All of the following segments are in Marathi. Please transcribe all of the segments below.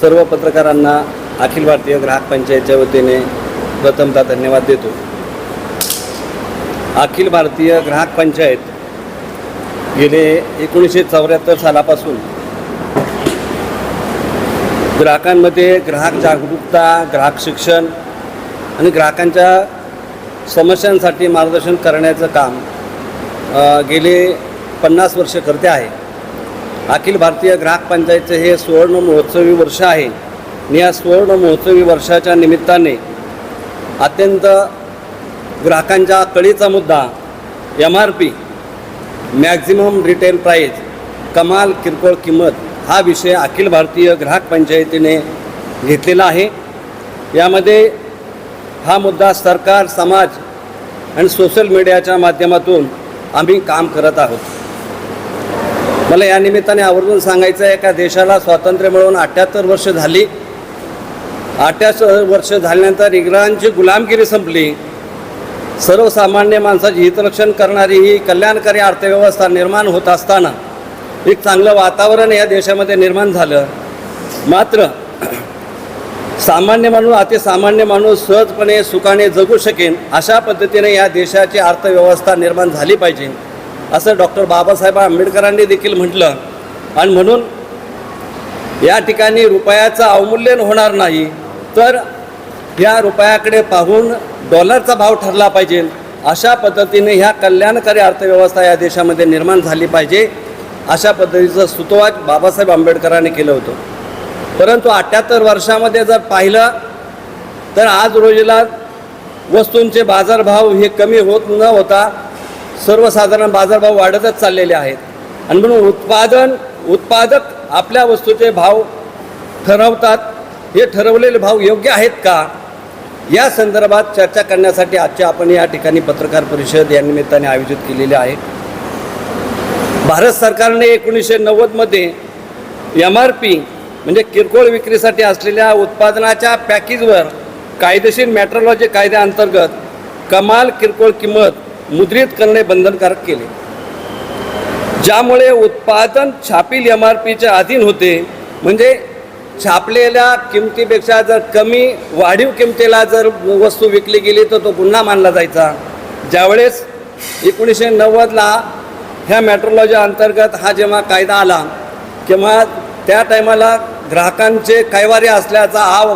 सर्व पत्रकारांना अखिल भारतीय ग्राहक पंचायतच्या वतीने प्रथमतः धन्यवाद देतो. अखिल भारतीय ग्राहक पंचायत गेले एकोणीसशे चौऱ्याहत्तर सालापासून ग्राहकांमध्ये ग्राहक जागरूकता ग्राहक शिक्षण आणि ग्राहकांच्या समस्यांसाठी मार्गदर्शन करण्याचं काम गेले पन्नास वर्ष करते आहे. अखिल भारतीय ग्राहक पंचायतचे हे सुवर्ण महोत्सवी वर्ष आहे. आणि या सुवर्ण महोत्सवी वर्षाच्या निमित्ताने अत्यंत ग्राहकांच्या कळीचा मुद्दा M R P maximum retail price कमाल किरकोळ किंमत हा विषय अखिल भारतीय ग्राहक पंचायतीने घेतलेला आहे. यामध्ये हा मुद्दा सरकार समाज आणि सोशल मीडियाच्या माध्यमातून आम्ही काम करत आहोत. मला या निमित्ताने आवर्जून सांगायचं आहे का देशाला स्वातंत्र्य मिळवून अठ्ठ्याहत्तर वर्ष झाली. अठ्ठ्याहत्तर वर्ष झाल्यानंतर इंग्रजांची गुलामगिरी संपली. सर्वसामान्य माणसाची हितरक्षण करणारी ही कल्याणकारी अर्थव्यवस्था निर्माण होत असताना एक चांगलं वातावरण या देशामध्ये निर्माण झालं. मात्र सामान्य माणूस अतिसामान्य माणूस सहजपणे सुखाने जगू शकेन अशा पद्धतीने या देशाची अर्थव्यवस्था निर्माण झाली पाहिजे. असं डॉक्टर बाबासाहेब आंबेडकरांनी देखील म्हटलं. आणि म्हणून या ठिकाणी रुपयाचं अवमूल्यन होणार नाही तर या रुपयाकडे पाहून डॉलरचा भाव ठरला पाहिजे. अशा पद्धतीने ह्या कल्याणकारी अर्थव्यवस्था या देशामध्ये निर्माण झाली पाहिजे. अशा पद्धतीचं सुतोवाच बाबासाहेब आंबेडकरांनी केलं होतं. परंतु अठ्ठ्याहत्तर वर्षामध्ये जर पाहिलं तर आज रोजीला वस्तूंचे बाजारभाव हे कमी होत न होता सर्वसाधारण बाजारभाव वाढतच चाललेले आहेत. आणि म्हणून उत्पादन उत्पादक आपल्या वस्तूचे भाव ठरवतात. हे ठरवलेले भाव योग्य आहेत का? या संदर्भात चर्चा करण्यासाठी आजच्या आपण या ठिकाणी पत्रकार परिषद या निमित्ताने आयोजित केलेली आहे. भारत सरकारने एकोणीसशे नव्वदमध्ये एम आर पी म्हणजे किरकोळ विक्रीसाठी असलेल्या उत्पादनाच्या पॅकेजवर कायदेशीर मेट्रोलॉजी कायद्याअंतर्गत कमाल किरकोळ किंमत मुद्रित करणे बंधनकारक केले. ज्यामुळे उत्पादन छापील एम आर पीच्या अधीन होते म्हणजे छापलेल्या किमतीपेक्षा जर कमी वाढीव किमतीला जर वस्तू विकली गेली तर तो गुन्हा मानला जायचा. ज्यावेळेस एकोणीसशे नव्वदला ह्या मॅट्रोलॉजी अंतर्गत हा जेव्हा कायदा आला किंवा त्या टायमाला ग्राहकांचे कैवारी असल्याचा आव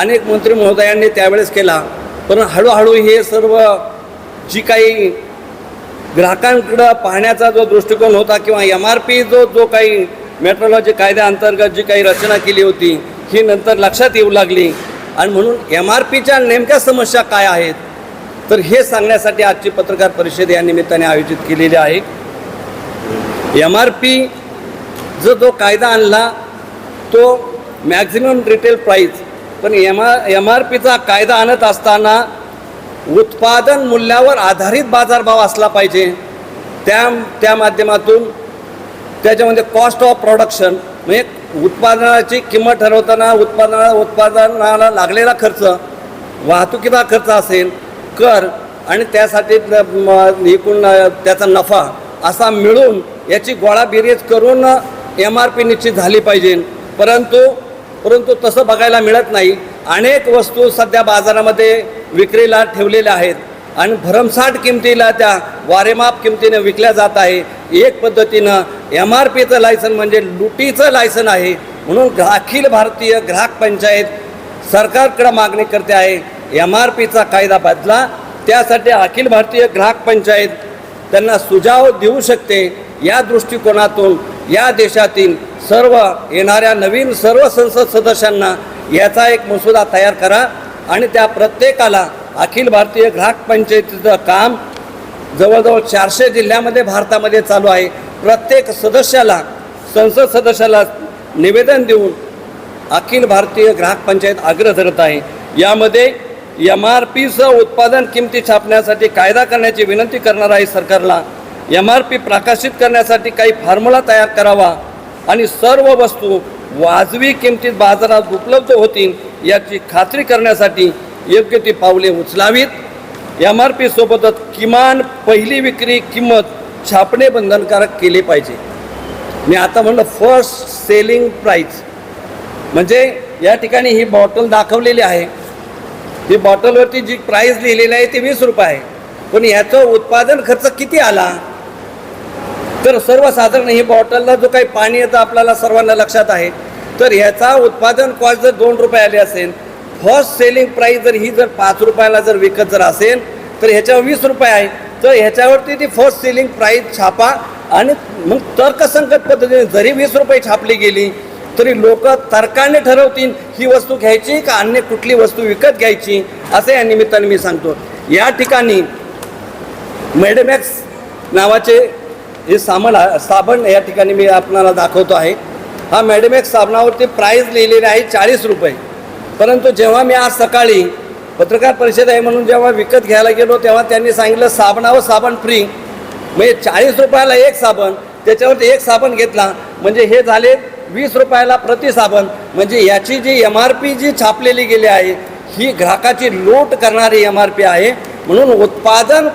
अनेक मंत्री महोदयांनी त्यावेळेस केला. पण हळूहळू हे सर्व जी काही ग्राहकांकडं पाहण्याचा जो दृष्टिकोन होता किंवा एम आर पी जो जो काही मेट्रोलॉजी कायद्याअंतर्गत जी काही रचना केली होती ही नंतर लक्षात येऊ लागली. आणि म्हणून एम आर पीच्या नेमक्या समस्या काय आहेत तर हे सांगण्यासाठी आजची पत्रकार परिषद या निमित्ताने आयोजित केलेली आहे. एम आर पी जो जो कायदा आणला तो मॅक्झिमम रिटेल प्राईस पण एम आर एम आर पीचा कायदा आणत असताना उत्पादन मूल्यावर आधारित बाजारभाव असला पाहिजे. त्या त्या माध्यमातून त्याच्यामध्ये कॉस्ट ऑफ प्रोडक्शन म्हणजे उत्पादनाची किंमत ठरवताना उत्पादना उत्पादनाला लागलेला खर्च वाहतुकीचा खर्च असेल कर आणि त्यासाठी एकूण त्याचा नफा असा मिळून याची गोळाबिरीज करून एम आर पी निश्चित झाली पाहिजे. परंतु परंतु तसं बघायला मिळत नाही. अनेक वस्तू सध्या बाजारामध्ये विक्रीला ठेवलेल्या आहेत आणि भरमसाठ किमतीला त्या वारेमाप किमतीने विकल्या जात आहे. एक पद्धतीनं एम आर पीचं लायसन म्हणजे लुटीचं लायसन आहे. म्हणून अखिल भारतीय ग्राहक पंचायत सरकारकडे मागणी करते आहे एम आर पीचा कायदा बदला. त्यासाठी अखिल भारतीय ग्राहक पंचायत त्यांना सुझाव देऊ शकते. या दृष्टिकोनातून या देशातील सर्व येणाऱ्या नवीन सर्व संसद सदस्यांना याचा एक मसुदा तयार करा. आणि त्या प्रत्येकाला अखिल भारतीय ग्राहक पंचायतीचं काम जवळजवळ चारशे जिल्ह्यामध्ये भारतामध्ये चालू आहे. प्रत्येक सदस्याला संसद सदस्याला निवेदन देऊन अखिल भारतीय ग्राहक पंचायत आग्रह धरत आहे. यामध्ये एम आर पीचं उत्पादन किमती छापण्यासाठी कायदा करण्याची विनंती करणार आहे सरकारला. एम आर पी प्रकाशित करण्यासाठी काही फॉर्म्युला तयार करावा. आणि सर्व वस्तू वाजवी किमतीत बाजारात उपलब्ध होतील याची खात्री करण्यासाठी योग्य ती पावले उचलावीत. एम आर पी सोबतच किमान पहिली विक्री किंमत छापणे बंधनकारक केले पाहिजे. मी आता म्हणलं फर्स्ट सेलिंग प्राईज म्हणजे या ठिकाणी ही बॉटल दाखवलेली आहे. ही बॉटलवरती जी प्राईस लिहिलेली आहे ती वीस रुपये आहे. पण याचं उत्पादन खर्च किती आला? तर सर्वसाधारण ही बॉटलला जो काही पाणी येतं आपल्याला सर्वांना लक्षात आहे तर ह्याचा उत्पादन कॉस्ट जर दोन रुपये आले असेल फर्स्ट सेलिंग प्राईस जर ही जर पाच रुपयाला जर विकत जर असेल तर ह्याच्यावर वीस रुपये आहे. तर ह्याच्यावरती ती फर्स्ट सेलिंग प्राईस छापा आणि मग तर्कसंगत पद्धतीने जरी वीस रुपये छापली गेली तरी लोक तर्काने ठरवतील ही वस्तू घ्यायची का अन्य कुठली वस्तू विकत घ्यायची असं या निमित्ताने मी सांगतो. या ठिकाणी मेडमॅक्स नावाचे हे सामान साबण या ठिकाणी मी आपणाला दाखवतो आहे. हा मेडमॅक्स साबणावरती प्राईज लिहिलेली आहे चाळीस रुपये. परंतु जेव्हा मी आज सकाळी पत्रकार परिषद आहे म्हणून जेव्हा विकत घ्यायला गेलो तेव्हा त्यांनी सांगितलं साबणावर साबण फ्री म्हणजे चाळीस रुपयाला एक साबण त्याच्यावरती एक साबण घेतला. म्हणजे हे झाले वीस रुपयाला प्रति साबण. म्हणजे याची जी एम आर पी जी छापलेली गेली आहे ही ग्राहकाची लूट करणारी एम आर पी आहे. म्हणून उत्पादन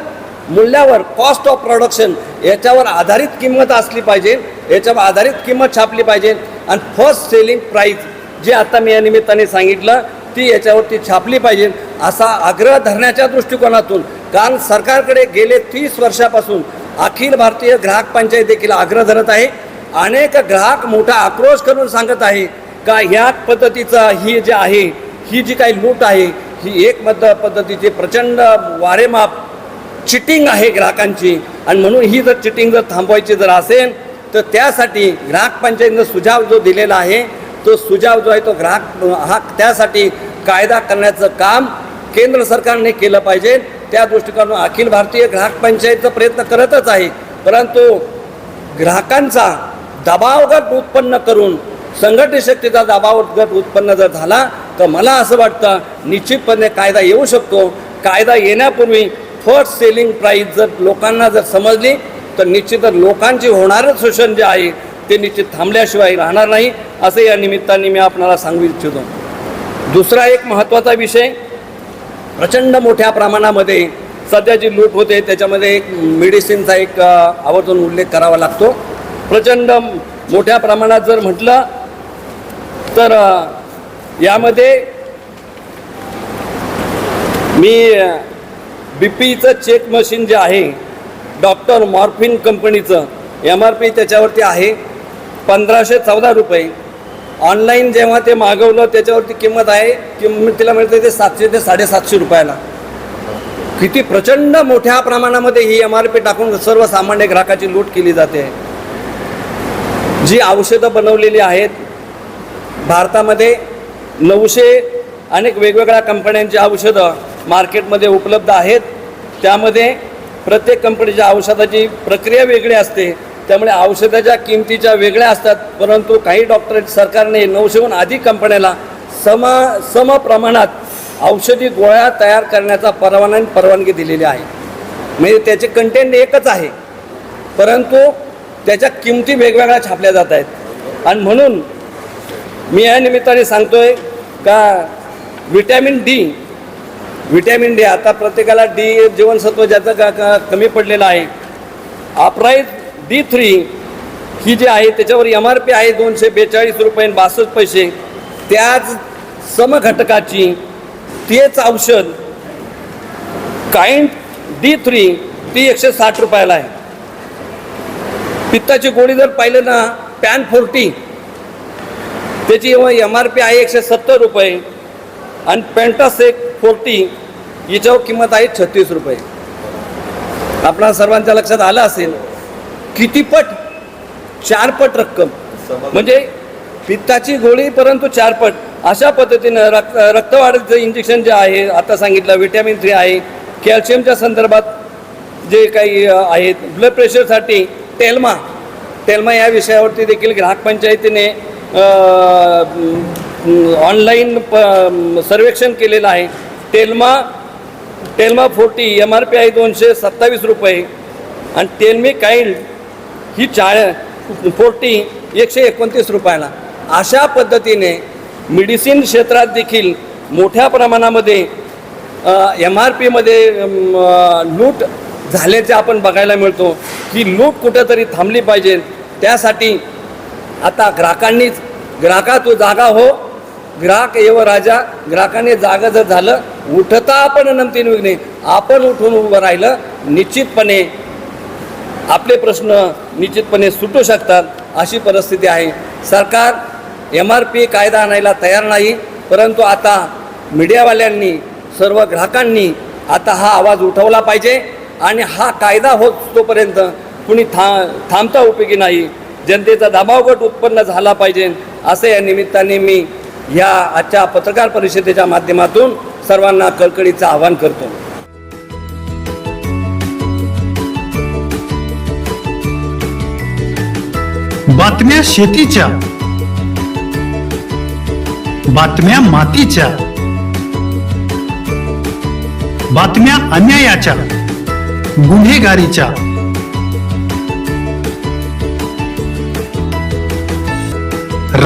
मूल्यावर कॉस्ट ऑफ प्रोडक्शन याच्यावर आधारित किंमत असली पाहिजे याच्यावर आधारित किंमत छापली पाहिजे. आणि फर्स्ट सेलिंग प्राईज जे आता मी या निमित्ताने सांगितलं ती याच्यावरती छापली पाहिजे. असा आग्रह धरण्याच्या दृष्टिकोनातून कारण सरकारकडे गेले तीस वर्षापासून अखिल भारतीय ग्राहक पंचायत देखील आग्रह धरत आहे. अनेक ग्राहक मोठा आक्रोश करून सांगत आहे का ह्या पद्धतीचा ही जी आहे ही जी काही लूट आहे ही एक पद्ध पद्धतीची प्रचंड वारेमाप चिटिंग आहे ग्राहकांची. आणि म्हणून ही जर चिटिंग जर थांबवायची जर असेल तर त्यासाठी ग्राहक पंचायतीनं सुझाव जो दिलेला आहे तो सुझाव जो आहे तो ग्राहक हा त्यासाठी कायदा करण्याचं काम केंद्र सरकारने केलं पाहिजे. त्या दृष्टिकोनातून अखिल भारतीय ग्राहक पंचायतचा प्रयत्न करतच आहे. परंतु ग्राहकांचा दबावगत उत्पन्न करून संघटित शक्तीचा दबावगत उत्पन्न जर झाला तर मला असं वाटतं निश्चितपणे कायदा येऊ शकतो. कायदा येण्यापूर्वी फर्स्ट सेलिंग प्राईस जर लोकांना जर समजली तर निश्चितच लोकांचे होणारं शोषण जे आहे ते निश्चित थांबल्याशिवाय राहणार नाही असं या निमित्ताने मी आपणाला सांगू इच्छितो. दुसरा एक महत्त्वाचा विषय प्रचंड मोठ्या प्रमाणामध्ये सध्या जी लूट होते त्याच्यामध्ये एक मेडिसिनचा एक आवर्जून उल्लेख करावा लागतो. प्रचंड मोठ्या प्रमाणात जर म्हटलं तर यामध्ये मी बी पीचं चेक मशीन जे आहे डॉक्टर मॉर्फिन कंपनीचं एम आर पी त्याच्यावरती आहे पंधराशे चौदा रुपये. ऑनलाईन जेव्हा ते मागवलं त्याच्यावरती किंमत आहे किंमत तिला मिळते ते सातशे ते साडेसातशे रुपयाला. किती प्रचंड मोठ्या प्रमाणामध्ये ही एम आर पी टाकून सर्वसामान्य ग्राहकाची लूट केली जाते. जी औषधं बनवलेली आहेत भारतामध्ये नऊशे अनेक वेगवेगळ्या कंपन्यांची औषधं मार्केटमध्ये उपलब्ध आहेत. त्यामध्ये प्रत्येक कंपनीच्या औषधाची प्रक्रिया वेगळी असते. त्यामुळे औषधाच्या किमतीच्या वेगळ्या असतात. परंतु काही डॉक्टर सरकारने नऊशेहून अधिक कंपन्याला सम सम प्रमाणात औषधी गोळ्या तयार करण्याचा परवाना परवानगी दिलेली आहे. म्हणजे त्याचे कंटेंट एकच आहे. परंतु त्याच्या किमती वेगवेगळ्या छापल्या जात आहेत. आणि म्हणून मी या निमित्ताने सांगतोय का विटॅमिन डी व्हिटॅमिन डी. आता प्रत्येकाला डी जीवनसत्व ज्याचं का का कमी पडलेलं आहे. अपराईज डी थ्री ही जी आहे त्याच्यावर एम आर पी आहे दोनशे बेचाळीस रुपये आणि बासष्ट पैसे. त्याच समघटकाची तेच औषध काइंड डी थ्री ती एकशे साठ रुपयाला आहे. पित्ताची गोळी जर पाहिलं ना पॅन फोर्टी त्याची एम आर पी आहे एकशे सत्तर रुपये. आणि पेंटासेक फोर्टी हिच्यावर किंमत आहे छत्तीस रुपये. आपणा सर्वांच्या लक्षात आलं असेल किती पट? चारपट रक्कम. म्हणजे पित्ताची गोळी परंतु चारपट अशा पद्धतीनं रक्त रक्तवाढीचं इंजेक्शन जे आहे आता सांगितलं विटॅमिन थ्री आहे. कॅल्शियमच्या संदर्भात जे काही आहेत ब्लड प्रेशरसाठी टेल्मा टेल्मा या विषयावरती देखील ग्राहक पंचायतीने ऑनलाईन प सर्वेक्षण केलेलं आहे. Telma Telma forty M R P आहे दोनशे सत्तावीस रुपये. आणि टेल्मी काइंड ही चाळ फोर्टी एकशे एकोणतीस रुपयाला. अशा पद्धतीने मेडिसिन क्षेत्रात देखील मोठ्या प्रमाणामध्ये एम आर पीमध्ये लूट झाल्याचे आपण बघायला मिळतो. ही लूट कुठेतरी थांबली पाहिजे. त्यासाठी आता ग्राहकांनीच ग्राहका तो जागा हो ग्राहक येव राजा ग्राहकाने जागा जर झालं उठता आपण नमतीन विघ्ने. आपण उठून उभं राहिलं निश्चितपणे आपले प्रश्न निश्चितपणे सुटू शकतात अशी परिस्थिती आहे. सरकार एम आर पी कायदा आणायला तयार नाही परंतु आता मीडियावाल्यांनी सर्व ग्राहकांनी आता हा आवाज उठवला पाहिजे आणि हा कायदा होत तोपर्यंत कुणी था थांबता उपयोगी नाही. जनतेचा दबावगट उत्पन्न झाला पाहिजे असं या निमित्ताने मी या आजच्या पत्रकार परिषदेच्या माध्यमातून सर्वांना कळकळीचं आवाहन करतो. बातम्या शेतीच्या. बातम्या मातीच्या. बातम्या अन्यायाच्या. गुन्हेगारीच्या.